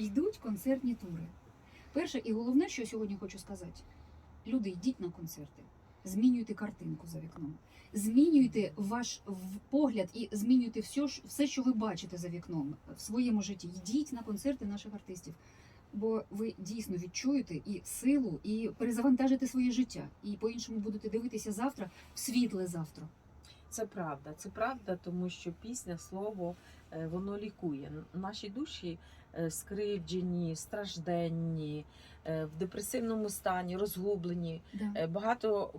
йдуть концертні тури. Перше і головне, що сьогодні хочу сказати: люди, йдіть на концерти, змінюйте картинку за вікном, змінюйте ваш погляд і змінюйте все, все, що ви бачите за вікном в своєму житті. Йдіть на концерти наших артистів. Бо ви дійсно відчуєте і силу, і перезавантажите своє життя, і по-іншому будете дивитися завтра в світле завтра. Це правда, це правда, тому що пісня, слово, е, воно лікує. Наші душі скривджені, стражденні, е, в депресивному стані, розгублені. Е, Багато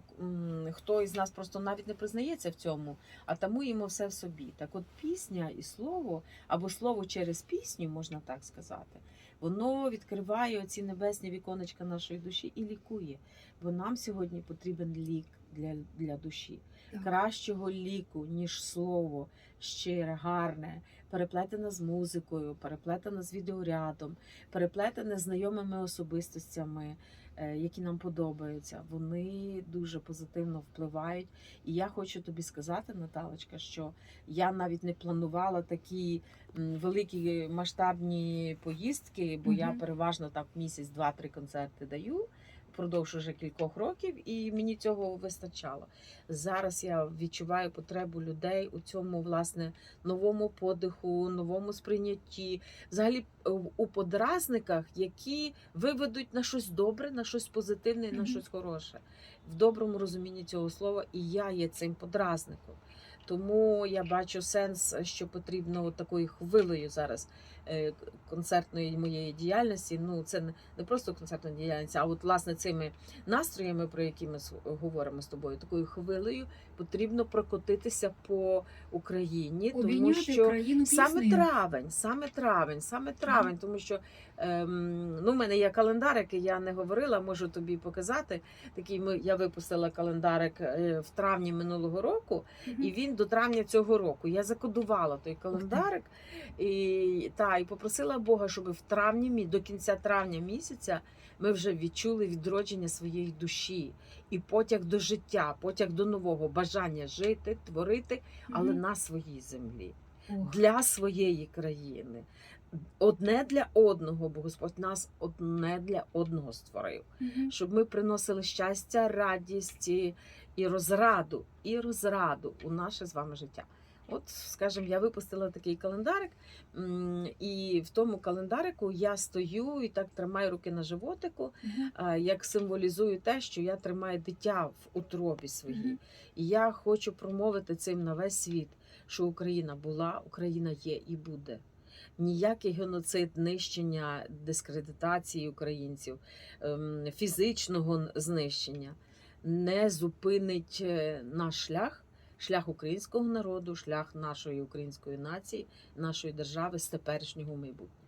хто із нас просто навіть не признається в цьому, а тамуємо все в собі. Так от пісня і слово, або слово через пісню, можна так сказати, воно відкриває оці небесні віконечка нашої душі і лікує. Бо нам сьогодні потрібен лік для, для душі. Кращого ліку, ніж слово, щире, гарне, переплетене з музикою, переплетене з відеорядом, переплетене з знайомими особистостями, е, які нам подобаються. Вони дуже позитивно впливають. І я хочу тобі сказати, Наталочка, що я навіть не планувала такі великі масштабні поїздки, бо я переважно так місяць два-три концерти даю. Впродовж уже кількох років, і мені цього вистачало. Зараз я відчуваю потребу людей у цьому власне новому подиху, новому сприйнятті, взагалі е, у подразниках, які виведуть на щось добре, на щось позитивне, на щось хороше в доброму розумінні цього слова. І я є цим подразником. Тому я бачу сенс, що потрібно такою хвилею зараз е, концертної моєї діяльності. Ну це не- просто концертна діяльність, а от власне цими настроями, про які ми говоримо з тобою, такою хвилею потрібно прокотитися по Україні, тому що країну саме травень, саме травень, саме травень, тому що ем, ну, в мене є календарик, я не говорила, можу тобі показати. Такий ми я випустила календарик е, в травні минулого року, і він до травня цього року. Я закодувала той календарик і, та, і попросила Бога, щоб в травні до кінця травня місяця ми вже відчули відродження своєї душі і потяг до життя, потяг до нового бажання жити, творити, але Мгм. на своїй землі, для своєї країни. Одне для одного, бо Господь нас одне для одного створив щоб ми приносили щастя, радість і, розраду, і розраду у наше з вами життя. От, скажімо, я випустила такий календарик, і в тому календарику я стою і так тримаю руки на животику, як символізую те, що я тримаю дитя в утробі своїй. І я хочу промовити цим на весь світ, що Україна була, Україна є і буде. Ніякий геноцид, нищення, дискредитації українців, ем, фізичного знищення не зупинить е, наш шлях, шлях українського народу, шлях нашої української нації, нашої держави з теперішнього майбутнього.